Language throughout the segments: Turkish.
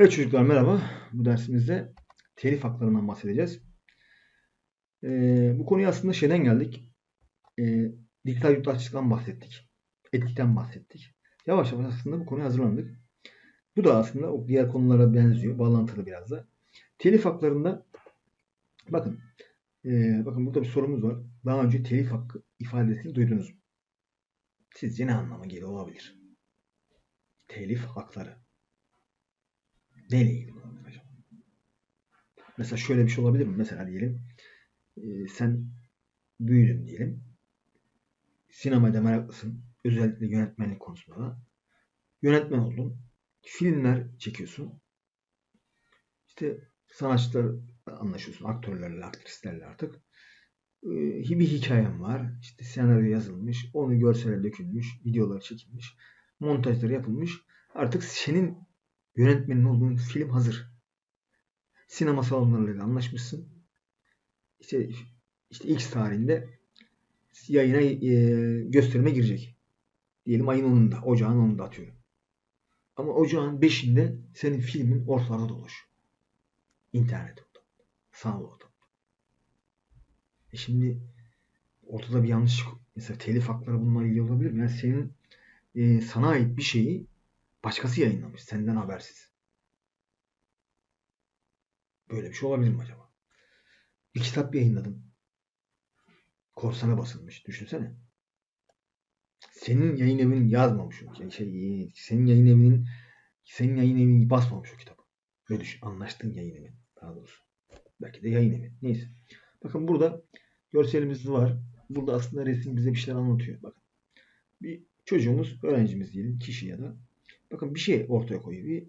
Evet çocuklar merhaba. Bu dersimizde telif haklarından bahsedeceğiz. Ee, bu konuya aslında şeyden geldik. Ee, dijital yurttaşlıktan bahsettik. Etikten bahsettik. Yavaş yavaş aslında bu konuya hazırlandık. Bu da aslında o diğer konulara benziyor. Bağlantılı biraz da. Telif haklarında bakın ee, bakın burada bir sorumuz var. Daha önce telif hakkı ifadesini duydunuz mu? Sizce ne anlama geliyor olabilir? Telif hakları. Neyle ilgili olabilir acaba? Mesela şöyle bir şey olabilir mi? Mesela diyelim e, sen büyüdün diyelim. Sinemada meraklısın. Özellikle yönetmenlik konusunda da. Yönetmen oldun. Filmler çekiyorsun. İşte sanatçılar anlaşıyorsun. Aktörlerle, aktrislerle artık. E, bir hikayem var. İşte senaryo yazılmış. Onu görsele dökülmüş. Videolar çekilmiş. Montajları yapılmış. Artık senin yönetmenin olduğun film hazır. Sinema salonlarıyla anlaşmışsın. İşte işte X tarihinde yayına e, gösterime girecek. Diyelim ayın 10'unda, ocağın 10'unda atıyorum. Ama ocağın 5'inde senin filmin ortalarda dolaş. İnternet ortamda. Sanal ortamda. E şimdi ortada bir yanlış mesela telif hakları bununla ilgili olabilir? Yani senin e, sana ait bir şeyi Başkası yayınlamış senden habersiz. Böyle bir şey olabilir mi acaba? Bir kitap yayınladım. Korsana basılmış. Düşünsene. Senin yayın evinin yazmamış o. Şey, senin yayın evinin senin yayın evini basmamış o kitabı. Böyle düşün. Anlaştığın yayın evi. Daha doğrusu. Belki de yayın evi. Neyse. Bakın burada görselimiz var. Burada aslında resim bize bir şeyler anlatıyor. Bakın. Bir çocuğumuz, öğrencimiz diyelim, kişi ya da Bakın bir şey ortaya koyuyor. Bir,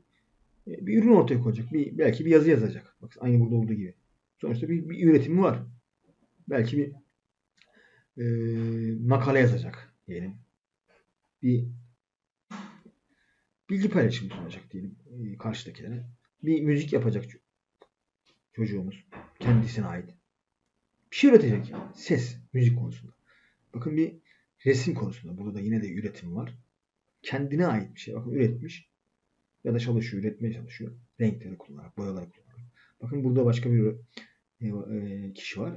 e, bir ürün ortaya koyacak. Bir, belki bir yazı yazacak. Bak aynı burada olduğu gibi. Sonuçta bir, bir üretimi var. Belki bir e, makale yazacak diyelim. Bir bilgi paylaşımı sunacak diyelim e, karşıdakilere. Bir müzik yapacak çocuğumuz. Kendisine ait. Bir şey üretecek. Ses, müzik konusunda. Bakın bir resim konusunda. Burada da yine de üretim var kendine ait bir şey. Bakın üretmiş ya da çalışıyor, üretmeye çalışıyor. Renkleri kullanarak, boyaları kullanarak. Bakın burada başka bir e, e, kişi var.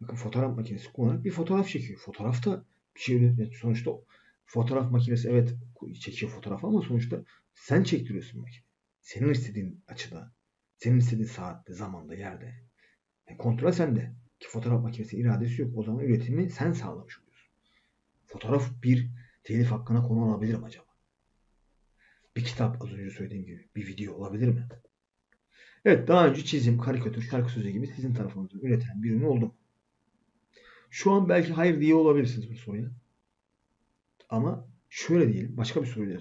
Bakın fotoğraf makinesi kullanarak bir fotoğraf çekiyor. Fotoğrafta bir şey üretmiyor. Sonuçta fotoğraf makinesi evet çekiyor fotoğraf ama sonuçta sen çektiriyorsun makine. Senin istediğin açıda, senin istediğin saatte, zamanda, yerde. Yani kontrol sende. Ki fotoğraf makinesi iradesi yok. O zaman üretimi sen sağlamış oluyorsun. Fotoğraf bir telif hakkına konu olabilir mi acaba? Bir kitap az önce söylediğim gibi bir video olabilir mi? Evet daha önce çizim, karikatür, şarkı sözü gibi sizin tarafınızdan üretilen bir ürün oldu. Şu an belki hayır diye olabilirsiniz bu soruya. Ama şöyle diyelim başka bir soruyla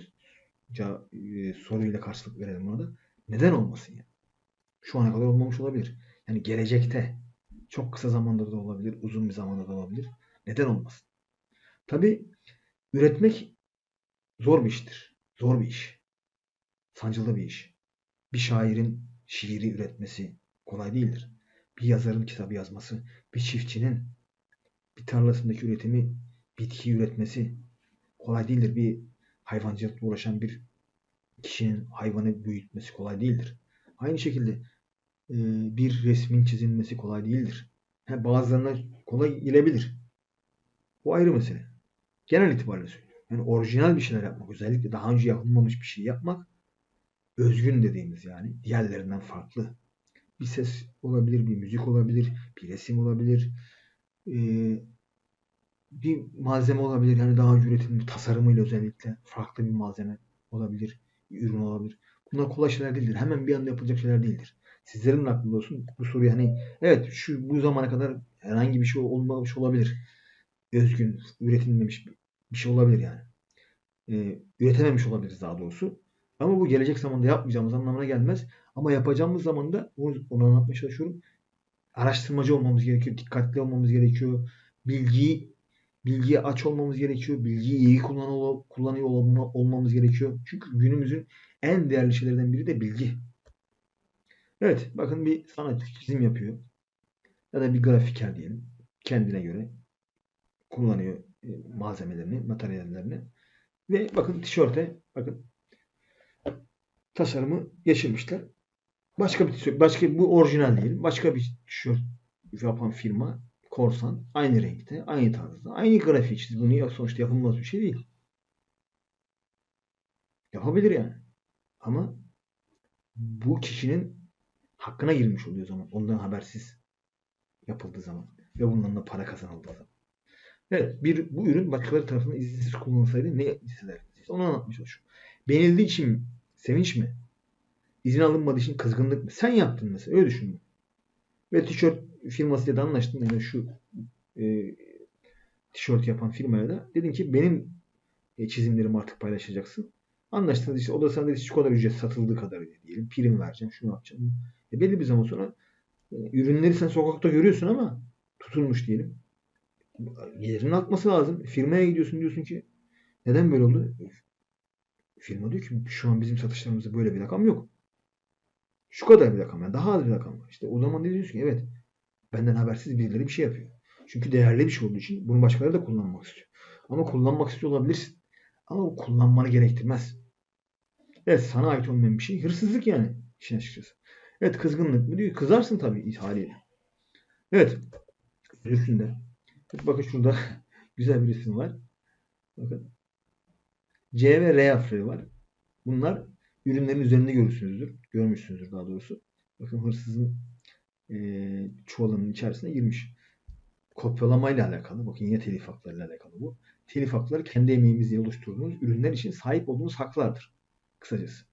e, soruyla karşılık verelim buna da. Neden olmasın ya? Şu ana kadar olmamış olabilir. Yani gelecekte çok kısa zamanda da olabilir, uzun bir zamanda da olabilir. Neden olmasın? Tabi Üretmek zor bir iştir. Zor bir iş. Sancılı bir iş. Bir şairin şiiri üretmesi kolay değildir. Bir yazarın kitabı yazması, bir çiftçinin bir tarlasındaki üretimi, bitki üretmesi kolay değildir. Bir hayvancılıkla uğraşan bir kişinin hayvanı büyütmesi kolay değildir. Aynı şekilde e, bir resmin çizilmesi kolay değildir. bazılarına kolay gelebilir. Bu ayrı mesele. Genel itibariyle söylüyorum. Yani orijinal bir şeyler yapmak, özellikle daha önce yapılmamış bir şey yapmak özgün dediğimiz yani diğerlerinden farklı. Bir ses olabilir, bir müzik olabilir, bir resim olabilir, bir malzeme olabilir. Yani daha önce üretilmiş tasarımıyla özellikle farklı bir malzeme olabilir, bir ürün olabilir. Bunlar kolay şeyler değildir. Hemen bir anda yapılacak şeyler değildir. Sizlerin aklında olsun bu soruyu hani evet şu bu zamana kadar herhangi bir şey olmamış olabilir. Özgün, üretilmemiş bir şey olabilir yani. Ee, üretememiş olabiliriz daha doğrusu. Ama bu gelecek zamanda yapmayacağımız anlamına gelmez. Ama yapacağımız zaman da onu, anlatmaya çalışıyorum. Araştırmacı olmamız gerekiyor. Dikkatli olmamız gerekiyor. Bilgiyi bilgiye aç olmamız gerekiyor. Bilgiyi iyi kullanıyor, kullanıyor olmamız gerekiyor. Çünkü günümüzün en değerli şeylerden biri de bilgi. Evet bakın bir sanat çizim yapıyor. Ya da bir grafiker diyelim. Kendine göre kullanıyor e, malzemelerini, materyallerini. Ve bakın tişörte bakın tasarımı geçirmişler. Başka bir tişört, başka bu orijinal değil. Başka bir tişört yapan firma korsan aynı renkte, aynı tarzda, aynı grafik. Siz bunu sonuçta yapılmaz bir şey değil. Yapabilir yani. Ama bu kişinin hakkına girmiş oluyor zaman. Ondan habersiz yapıldığı zaman ve bundan da para kazanıldığı zaman. Evet, bir bu ürün başkaları tarafından izinsiz kullanılsaydı ne hissederdiniz? İşte onu anlatmaya çalışıyorum. Beğenildiği için? Sevinç mi? İzin alınmadığı için kızgınlık mı? Sen yaptın mesela. Öyle düşün. Ve tişört firmasıyla da anlaştın. Yani şu e, tişört yapan firmaya da dedin ki benim e, çizimlerimi artık paylaşacaksın. Anlaştınız işte o da sana dedi şu kadar ücret satıldığı kadar diyelim. Prim vereceğim, şunu yapacağım. E belli bir zaman sonra e, ürünleri sen sokakta görüyorsun ama tutulmuş diyelim. Gelirinin artması lazım. Firmaya gidiyorsun diyorsun ki neden böyle oldu? Firma diyor ki şu an bizim satışlarımızda böyle bir rakam yok. Şu kadar bir rakam yani daha az bir rakam var. İşte o zaman ne diyorsun ki evet benden habersiz birileri bir şey yapıyor. Çünkü değerli bir şey olduğu için bunu başkaları da kullanmak istiyor. Ama kullanmak istiyor olabilirsin. Ama bu kullanmanı gerektirmez. Evet sana ait olmayan bir şey. Hırsızlık yani işin açıkçası. Evet kızgınlık mı diyor. Kızarsın tabii haliyle. Evet. Bakın şurada güzel bir resim var. Bakın. C ve R harfleri var. Bunlar ürünlerin üzerinde görürsünüzdür. Görmüşsünüzdür daha doğrusu. Bakın hırsızın eee çuvalının içerisine girmiş. Kopyalamayla alakalı. Bakın yine telif haklarıyla alakalı bu. Telif hakları kendi emeğimizle oluşturduğumuz ürünler için sahip olduğumuz haklardır. Kısacası.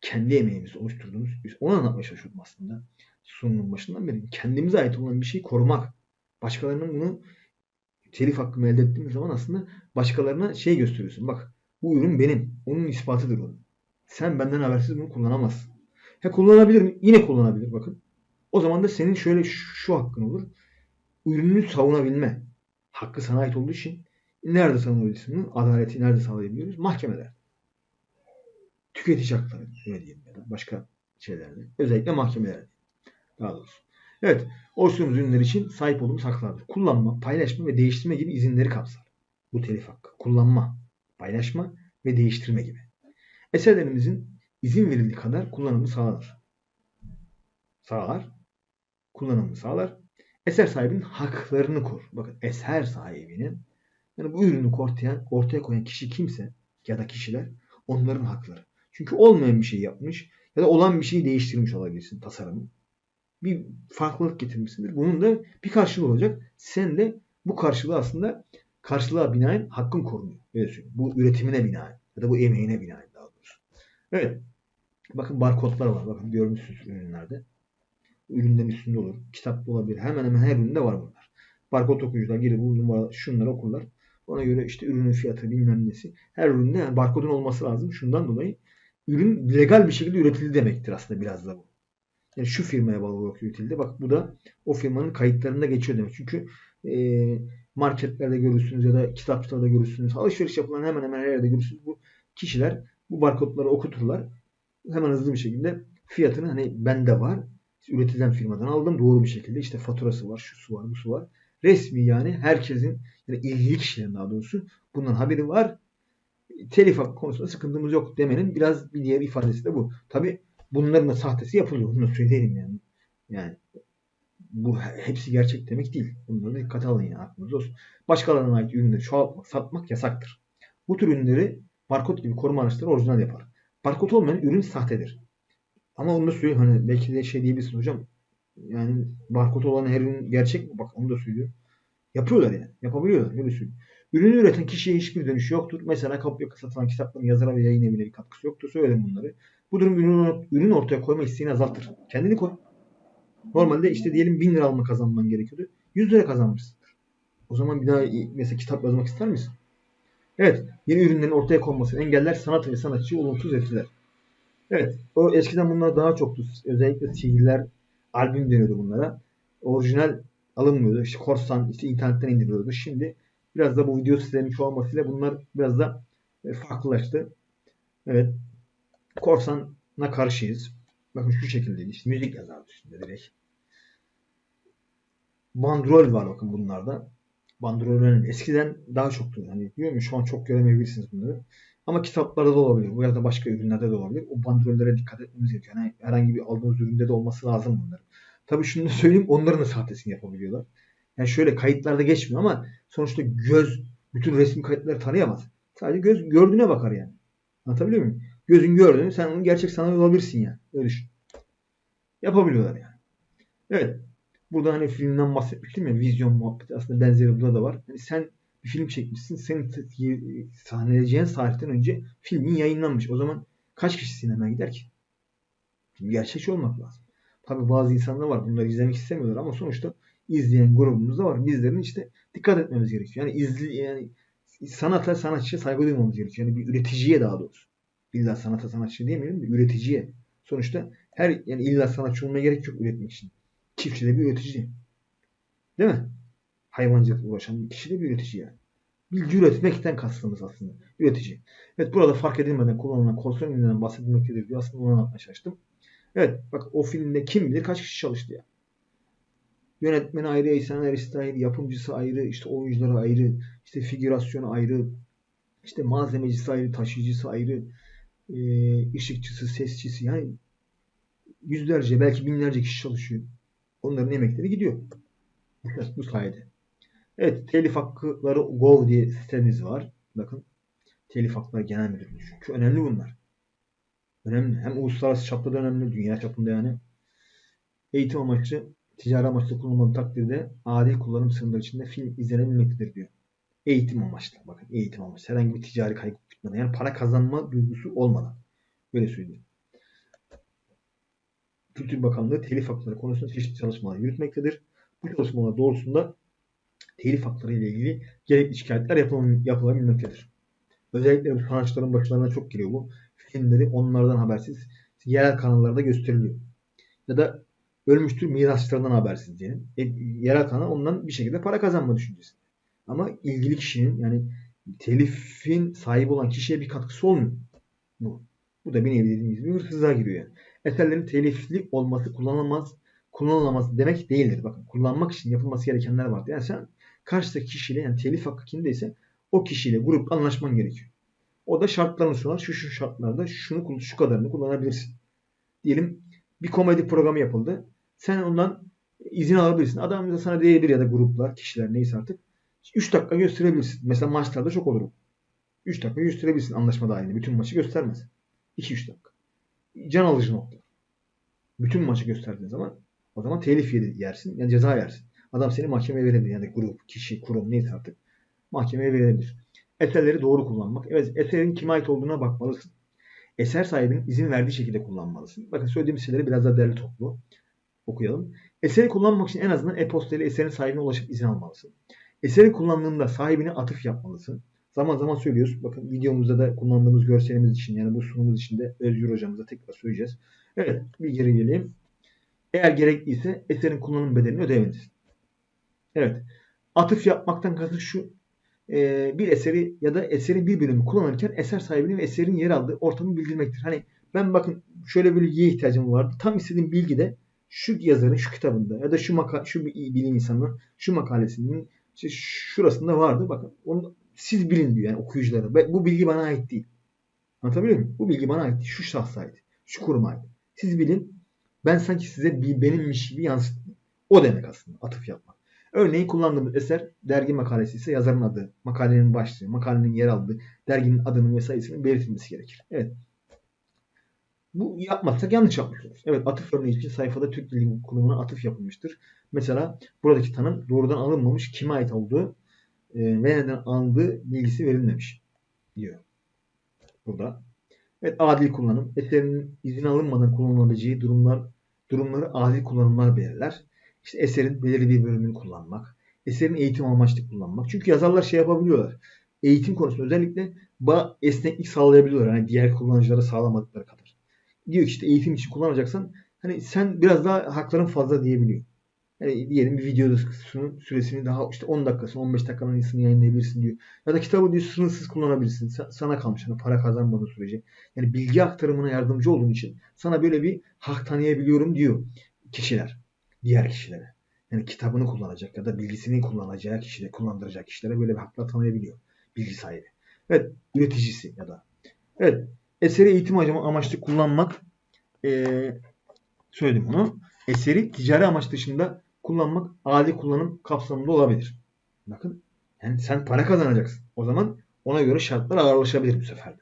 Kendi emeğimizle oluşturduğumuz. Onu anlatmaya çalışıyordum aslında. Sunumun başından beri. Kendimize ait olan bir şeyi korumak. Başkalarının bunu telif hakkımı elde ettiğimiz zaman aslında başkalarına şey gösteriyorsun. Bak bu ürün benim. Onun ispatıdır o. Sen benden habersiz bunu kullanamazsın. He kullanabilir mi? Yine kullanabilir bakın. O zaman da senin şöyle şu hakkın olur. Ürününü savunabilme. Hakkı sana ait olduğu için nerede savunabilirsin bunu? Adaleti nerede sağlayabiliyoruz? Mahkemeler. Tüketici hakları öyle diyelim başka şeylerde. Özellikle mahkemelerde. Daha doğrusu. Evet. Oluşturduğumuz ürünler için sahip olduğumuz haklardır. Kullanma, paylaşma ve değiştirme gibi izinleri kapsar. Bu telif hakkı. Kullanma, paylaşma ve değiştirme gibi. Eserlerimizin izin verildiği kadar kullanımı sağlanır. Sağlar. Kullanımı sağlar. Eser sahibinin haklarını korur. Bakın eser sahibinin yani bu ürünü ortaya, ortaya koyan kişi kimse ya da kişiler onların hakları. Çünkü olmayan bir şey yapmış ya da olan bir şeyi değiştirmiş olabilirsin tasarımı. Bir farklılık getirmişsindir. Bunun da bir karşılığı olacak. Sen de bu karşılığı aslında karşılığa binaen hakkın korunuyor. Öyle. Bu üretimine binaen ya da bu emeğine binaen daha doğrusu. Evet. Bakın barkodlar var. Bakın görmüşsünüz ürünlerde. Ürünlerin üstünde olur. Kitapta olabilir. Hemen hemen her üründe var bunlar. Barkod okuyucular girir bu numara şunları okurlar. Ona göre işte ürünün fiyatı bilmem nesi. Her üründe yani barkodun olması lazım. Şundan dolayı ürün legal bir şekilde üretildi demektir aslında biraz da bu. Yani şu firmaya bağlı olarak üretildi. Bak bu da o firmanın kayıtlarında geçiyor demek. Çünkü e, marketlerde görürsünüz ya da kitapçılarda görürsünüz. Alışveriş yapılan hemen hemen her yerde görürsünüz. Bu kişiler bu barkodları okuturlar. Hemen hızlı bir şekilde fiyatını hani bende var. Üretilen firmadan aldım. Doğru bir şekilde işte faturası var, şu su var, bu su var. Resmi yani herkesin yani ilgili kişilerin daha doğrusu bundan haberi var. Telif konusunda sıkıntımız yok demenin biraz bir diğer ifadesi de bu. Tabi bunların da sahtesi yapılıyor. Bunu söyleyelim yani. Yani bu hepsi gerçek demek değil. Bunları da dikkate alın yani aklınızda olsun. Başkalarına ait ürünleri çoğaltmak, satmak yasaktır. Bu tür ürünleri barkod gibi koruma araçları orijinal yapar. Barkod olmayan ürün sahtedir. Ama onu da söyleyeyim hani belki de şey diyebilirsin hocam. Yani barkod olan her ürün gerçek mi? Bak onu da söylüyor. Yapıyorlar yani. Yapabiliyorlar. Öyle söyleyeyim. Ürünü üreten kişiye hiçbir dönüşü yoktur. Mesela kopya satılan kitapların yazara ve yayın evine bir katkısı yoktur. Söyledim bunları. Bu durum ürün, ürün ortaya koyma isteğini azaltır. Kendini koy. Normalde işte diyelim 1000 lira alma kazanman gerekiyordu. 100 lira kazanmışsındır. O zaman bir daha mesela kitap yazmak ister misin? Evet. Yeni ürünlerin ortaya konmasını engeller sanat ve sanatçıyı olumsuz etkiler. Evet. O eskiden bunlar daha çoktu. Özellikle CD'ler, albüm deniyordu bunlara. Orijinal alınmıyordu. İşte korsan işte internetten indiriliyordu. Şimdi biraz da bu video sitelerinin çoğalmasıyla bunlar biraz da e, farklılaştı. Evet. Korsana karşıyız. Bakın şu şekilde işte müzik yazardı üstünde direkt. Bandrol var bakın bunlarda. Bandrol önemli. Eskiden daha çoktu. Hani diyorum ya şu an çok göremeyebilirsiniz bunları. Ama kitaplarda da olabilir. Bu ya da başka ürünlerde de olabilir. O bandrollere dikkat etmemiz gerekiyor. Yani herhangi bir aldığımız üründe de olması lazım bunlar. Tabii şunu da söyleyeyim. Onların da sahtesini yapabiliyorlar. Yani şöyle kayıtlarda geçmiyor ama sonuçta göz bütün resmi kayıtları tanıyamaz. Sadece göz gördüğüne bakar yani. Anlatabiliyor muyum? Gözün gördüğünü sen onun gerçek sanıyor olabilirsin yani. Öyle düşün. Yapabiliyorlar yani. Evet. Burada hani filmden bahsetmiştim ya vizyon muhabbeti aslında benzeri burada da var. Hani sen bir film çekmişsin. Senin sahneleyeceğin tarihten önce filmin yayınlanmış. O zaman kaç kişi sinemaya gider ki? Şimdi gerçekçi olmak lazım. Tabi bazı insanlar var bunları izlemek istemiyorlar ama sonuçta izleyen grubumuz da var. Bizlerin işte dikkat etmemiz gerekiyor. Yani izli yani sanata sanatçıya saygı duymamız gerekiyor. Yani bir üreticiye daha doğrusu. İlla sanata sanatçı demeyelim de üreticiye. Sonuçta her yani illa sanatçı olmaya gerek yok üretmek için. Çiftçi de bir üretici. Değil mi? Hayvancılıkla uğraşan bir kişi de bir üretici yani. Bilgi üretmekten kastımız aslında. Üretici. Evet burada fark edilmeden kullanılan kontrol ürününden bahsedilmektedir diyor. Aslında onu anlatmaya çalıştım. Evet bak o filmde kim bilir kaç kişi çalıştı ya. Yönetmeni ayrı, senaristi ayrı, yapımcısı ayrı, işte oyuncuları ayrı, işte figürasyonu ayrı, işte malzemecisi ayrı, taşıyıcısı ayrı, e, ışıkçısı, sesçisi yani yüzlerce belki binlerce kişi çalışıyor. Onların emekleri gidiyor. Bu sayede. Evet telif hakları Gov diye sitemiz var. Bakın telif hakları genel müdürlüğü. Çünkü önemli bunlar. Önemli. Hem uluslararası çapta da önemli. Dünya çapında yani. Eğitim amaçlı ticari amaçlı kullanılmadığı takdirde adil kullanım sınırları içinde film izlenebilmektedir diyor. Eğitim amaçlı. Bakın eğitim amaçlı. Herhangi bir ticari kaygı gütmeden. Yani para kazanma duygusu olmadan. Böyle söyleyeyim. Kültür Bakanlığı telif hakları konusunda çeşitli çalışmalar yürütmektedir. Bu çalışmalar doğrusunda telif hakları ile ilgili gerekli şikayetler yapılabilmektedir. Özellikle bu sanatçıların başlarına çok geliyor bu. Filmleri onlardan habersiz yerel kanallarda gösteriliyor. Ya da ölmüştür mirasçılarından habersiz diyelim. E, yerel kanal ondan bir şekilde para kazanma düşüncesi. Ama ilgili kişinin yani telifin sahibi olan kişiye bir katkısı olmuyor. Bu. Bu da bir nevi dediğimiz gibi hırsızlığa giriyor yani. Eserlerin telifli olması kullanılamaz, kullanılamaz demek değildir. Bakın kullanmak için yapılması gerekenler vardır. Yani sen karşıdaki kişiyle yani telif hakkı kimdeyse o kişiyle grup anlaşman gerekiyor. O da şartlarını sunar. Şu şu şartlarda şunu şu kadarını kullanabilirsin. Diyelim bir komedi programı yapıldı. Sen ondan izin alabilirsin. Adam da sana diyebilir ya da gruplar, kişiler neyse artık. 3 dakika gösterebilirsin. Mesela maçlarda çok olur. 3 dakika gösterebilirsin anlaşma dahilinde. Bütün maçı göstermez. 2-3 dakika. Can alıcı nokta. Bütün maçı gösterdiğin zaman o zaman telif yersin. Yani ceza yersin. Adam seni mahkemeye verebilir. Yani grup, kişi, kurum neyse artık. Mahkemeye verebilir. Eserleri doğru kullanmak. Evet eserin kime ait olduğuna bakmalısın. Eser sahibinin izin verdiği şekilde kullanmalısın. Bakın söylediğim şeyleri biraz daha derli toplu okuyalım. Eseri kullanmak için en azından e-posta ile eserin sahibine ulaşıp izin almalısın. Eseri kullandığında sahibine atıf yapmalısın. Zaman zaman söylüyoruz. Bakın videomuzda da kullandığımız görselimiz için yani bu sunumumuz için de Özgür hocamıza tekrar söyleyeceğiz. Evet bir geri geleyim. Eğer gerekliyse eserin kullanım bedelini ödemelisin. Evet. Atıf yapmaktan kasıt şu. E, bir eseri ya da eserin bir bölümü kullanırken eser sahibini ve eserin yer aldığı ortamı bildirmektir. Hani ben bakın şöyle bir bilgiye ihtiyacım vardı. Tam istediğim bilgi de şu yazarın şu kitabında ya da şu maka şu bilim insanının şu makalesinin işte şurasında vardı. Bakın onu siz bilin diyor yani okuyuculara. Bu bilgi bana ait değil. Anlatabiliyor muyum? Bu bilgi bana ait değil. Şu şahsa ait. Şu kuruma ait. Siz bilin. Ben sanki size bir benimmiş gibi yansıtayım. O demek aslında atıf yapmak. Örneğin kullandığımız eser dergi makalesi ise yazarın adı, makalenin başlığı, makalenin yer aldığı, derginin adının ve sayısının belirtilmesi gerekir. Evet. Bu yapmazsak yanlış yapmış. Evet atıf örneği için sayfada Türk Dili Kurumu'na atıf yapılmıştır. Mesela buradaki tanım doğrudan alınmamış, kime ait olduğu e, ve neden alındığı bilgisi verilmemiş diyor. Burada. Evet adil kullanım. Eserin izin alınmadan kullanılabileceği durumlar durumları adil kullanımlar belirler. İşte eserin belirli bir bölümünü kullanmak. Eserin eğitim amaçlı kullanmak. Çünkü yazarlar şey yapabiliyorlar. Eğitim konusunda özellikle esneklik sağlayabiliyorlar. Yani diğer kullanıcılara sağlamadıkları kadar diyor ki işte eğitim için kullanacaksan hani sen biraz daha hakların fazla diyebiliyor. Yani diyelim bir videosunun süresini daha işte 10 dakikasını 15 dakikanın iyisini yayınlayabilirsin diyor. Ya da kitabı diyor sınırsız kullanabilirsin. Sana kalmış hani para kazanmadığı sürece. Yani bilgi aktarımına yardımcı olduğun için sana böyle bir hak tanıyabiliyorum diyor kişiler. Diğer kişilere. Yani kitabını kullanacak ya da bilgisini kullanacağı kişide, kullandıracak kişilere böyle bir haklar tanıyabiliyor. Bilgi sahibi. Evet, üreticisi ya da. Evet, eseri eğitim amaçlı kullanmak ee, söyledim onu. Eseri ticari amaç dışında kullanmak adi kullanım kapsamında olabilir. Bakın yani sen para kazanacaksın. O zaman ona göre şartlar ağırlaşabilir bu sefer de.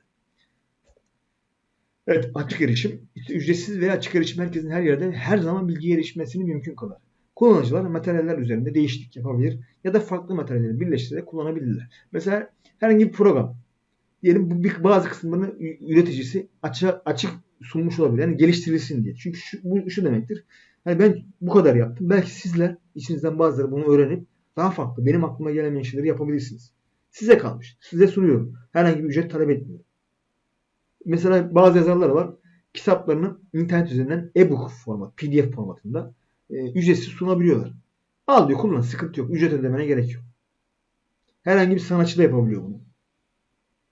Evet açık erişim. İşte ücretsiz veya açık erişim herkesin her yerde her zaman bilgiye erişmesini mümkün kılar. Kullanıcılar materyaller üzerinde değişiklik yapabilir ya da farklı materyalleri birleştirerek kullanabilirler. Mesela herhangi bir program diyelim bir, bazı kısımlarını üreticisi açık, açık sunmuş olabilir. Yani geliştirilsin diye. Çünkü şu, bu şu demektir. Hani ben bu kadar yaptım. Belki sizler içinizden bazıları bunu öğrenip daha farklı benim aklıma gelemeyen şeyleri yapabilirsiniz. Size kalmış. Size sunuyorum. Herhangi bir ücret talep etmiyorum. Mesela bazı yazarlar var. Kitaplarını internet üzerinden e-book format, pdf formatında e, ücretsiz sunabiliyorlar. Al diyor kullan. Sıkıntı yok. Ücret ödemene gerek yok. Herhangi bir sanatçı da yapabiliyor bunu.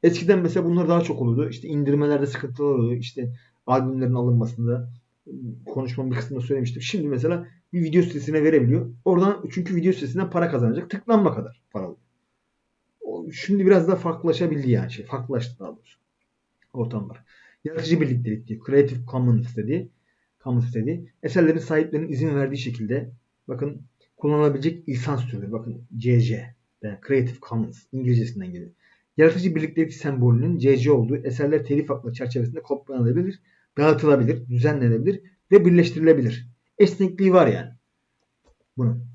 Eskiden mesela bunlar daha çok oluyordu. İşte indirmelerde sıkıntılar oluyordu. İşte albümlerin alınmasında konuşmamın bir kısmında söylemiştim. Şimdi mesela bir video sitesine verebiliyor. Oradan çünkü video sitesinden para kazanacak. Tıklanma kadar para alıyor. Şimdi biraz daha farklılaşabildi yani şey. Farklılaştı daha doğrusu. Ortamlar. Yaratıcı birliktelik diye. Creative Commons dediği. Commons dediği. Eserlerin sahiplerinin izin verdiği şekilde bakın kullanılabilecek lisans türü. Bakın CC. Yani Creative Commons. İngilizcesinden geliyor. Yaratıcı birliktelik sembolünün CC olduğu eserler telif hakları çerçevesinde kopyalanabilir, dağıtılabilir, düzenlenebilir ve birleştirilebilir. Esnekliği var yani. Bunun.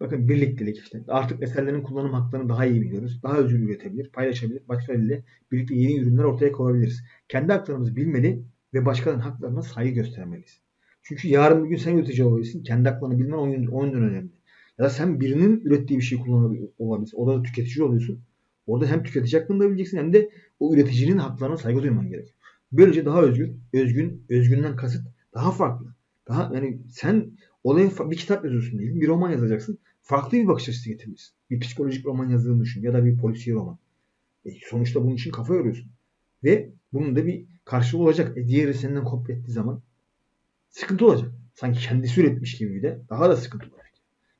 Bakın birliktelik işte. Artık eserlerin kullanım haklarını daha iyi biliyoruz. Daha özgür üretebilir, paylaşabilir, başkalarıyla birlikte yeni ürünler ortaya koyabiliriz. Kendi haklarımızı bilmeli ve başkalarının haklarına saygı göstermeliyiz. Çünkü yarın bir gün sen üretici olabilirsin. Kendi haklarını bilmen o yönden önemli. Ya da sen birinin ürettiği bir şey kullanabilirsin. O da tüketici oluyorsun. Orada hem tüketici hakkını da bileceksin hem de o üreticinin haklarına saygı duyman gerekiyor. Böylece daha özgür, özgün, özgünden kasıt daha farklı. Daha yani sen olayın bir kitap yazıyorsun diyelim, bir roman yazacaksın. Farklı bir bakış açısı getirmişsin. Bir psikolojik roman yazdığını düşün ya da bir polisiye roman. E, sonuçta bunun için kafa yoruyorsun. Ve bunun da bir karşılığı olacak. E, diğeri senden kopya ettiği zaman sıkıntı olacak. Sanki kendisi üretmiş gibi de daha da sıkıntı olacak.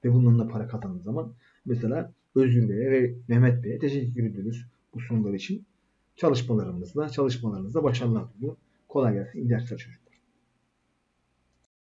Ve bundan da para kazandığı zaman mesela Özgür Bey'e ve Mehmet Bey'e teşekkür ediyoruz bu sunular için. Çalışmalarımızda, çalışmalarınızda başarılar diliyorum. Kolay gelsin. İyi dersler çocuklar.